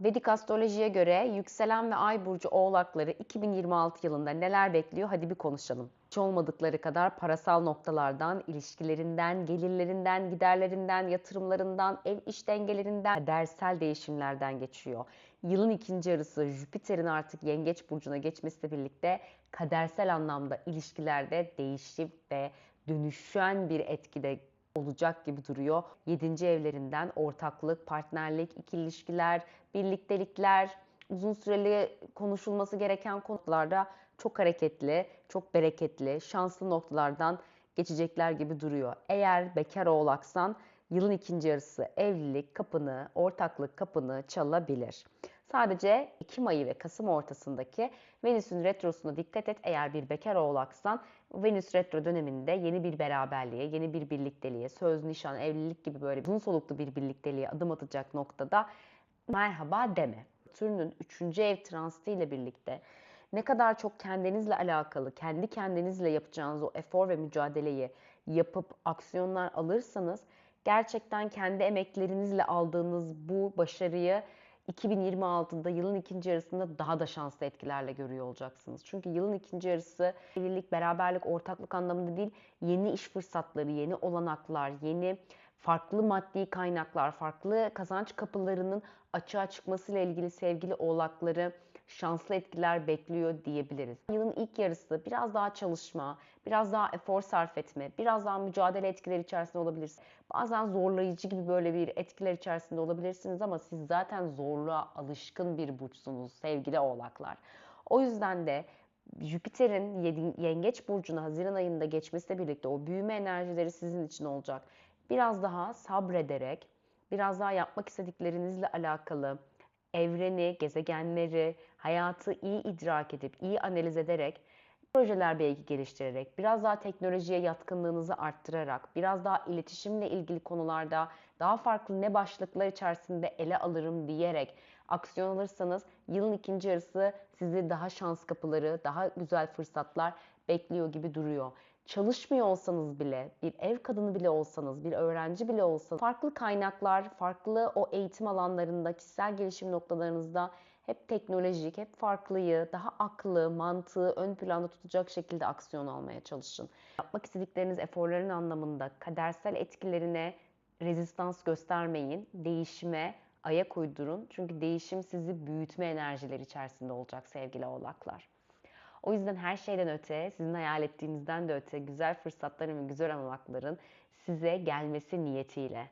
Vedik astrolojiye göre yükselen ve ay burcu oğlakları 2026 yılında neler bekliyor? Hadi bir konuşalım. Hiç olmadıkları kadar parasal noktalardan, ilişkilerinden, gelirlerinden, giderlerinden, yatırımlarından, ev iş dengelerinden, dersel değişimlerden geçiyor. Yılın ikinci yarısı Jüpiter'in artık Yengeç burcuna geçmesiyle birlikte kadersel anlamda ilişkilerde değişim ve dönüşen bir etkide olacak gibi duruyor. 7. evlerinden ortaklık, partnerlik, ikili ilişkiler, birliktelikler, uzun süreli konuşulması gereken konularda çok hareketli, çok bereketli, şanslı noktalardan geçecekler gibi duruyor. Eğer bekar oğlaksan yılın ikinci yarısı evlilik kapını, ortaklık kapını çalabilir. Sadece Ekim ayı ve Kasım ortasındaki Venüs'ün retrosuna dikkat et. Eğer bir bekar oğlaksan Venüs retro döneminde yeni bir beraberliğe, yeni bir birlikteliğe, söz, nişan, evlilik gibi böyle uzun soluklu bir birlikteliğe adım atacak noktada merhaba deme. Satürn'ün 3. ev transiti ile birlikte ne kadar çok kendinizle alakalı, kendi kendinizle yapacağınız o efor ve mücadeleyi yapıp aksiyonlar alırsanız gerçekten kendi emeklerinizle aldığınız bu başarıyı 2026'da yılın ikinci yarısında daha da şanslı etkilerle görüyor olacaksınız. Çünkü yılın ikinci yarısı evlilik, beraberlik, ortaklık anlamında değil, yeni iş fırsatları, yeni olanaklar, yeni farklı maddi kaynaklar, farklı kazanç kapılarının açığa çıkmasıyla ilgili sevgili oğlakları şanslı etkiler bekliyor diyebiliriz. Yılın ilk yarısı biraz daha çalışma, biraz daha efor sarf etme, biraz daha mücadele etkileri içerisinde olabilirsiniz. Bazen zorlayıcı gibi böyle bir etkiler içerisinde olabilirsiniz ama siz zaten zorluğa alışkın bir burçsunuz sevgili oğlaklar. O yüzden de Jüpiter'in yengeç burcuna Haziran ayında geçmesiyle birlikte o büyüme enerjileri sizin için olacak. Biraz daha sabrederek, biraz daha yapmak istediklerinizle alakalı evreni, gezegenleri, hayatı iyi idrak edip, iyi analiz ederek projeler belki geliştirerek, biraz daha teknolojiye yatkınlığınızı arttırarak, biraz daha iletişimle ilgili konularda daha farklı ne başlıklar içerisinde ele alırım diyerek aksiyon alırsanız yılın ikinci yarısı sizi daha şans kapıları, daha güzel fırsatlar bekliyor gibi duruyor. Çalışmıyor olsanız bile, bir ev kadını bile olsanız, bir öğrenci bile olsanız, farklı kaynaklar, farklı o eğitim alanlarında, kişisel gelişim noktalarınızda hep teknolojik, hep farklıyı, daha aklı, mantığı ön planda tutacak şekilde aksiyon almaya çalışın. Yapmak istedikleriniz eforların anlamında kadersel etkilerine rezistans göstermeyin. Değişime ayak uydurun. Çünkü değişim sizi büyütme enerjileri içerisinde olacak sevgili oğlaklar. O yüzden her şeyden öte, sizin hayal ettiğinizden de öte güzel fırsatların ve güzel anlatların size gelmesi niyetiyle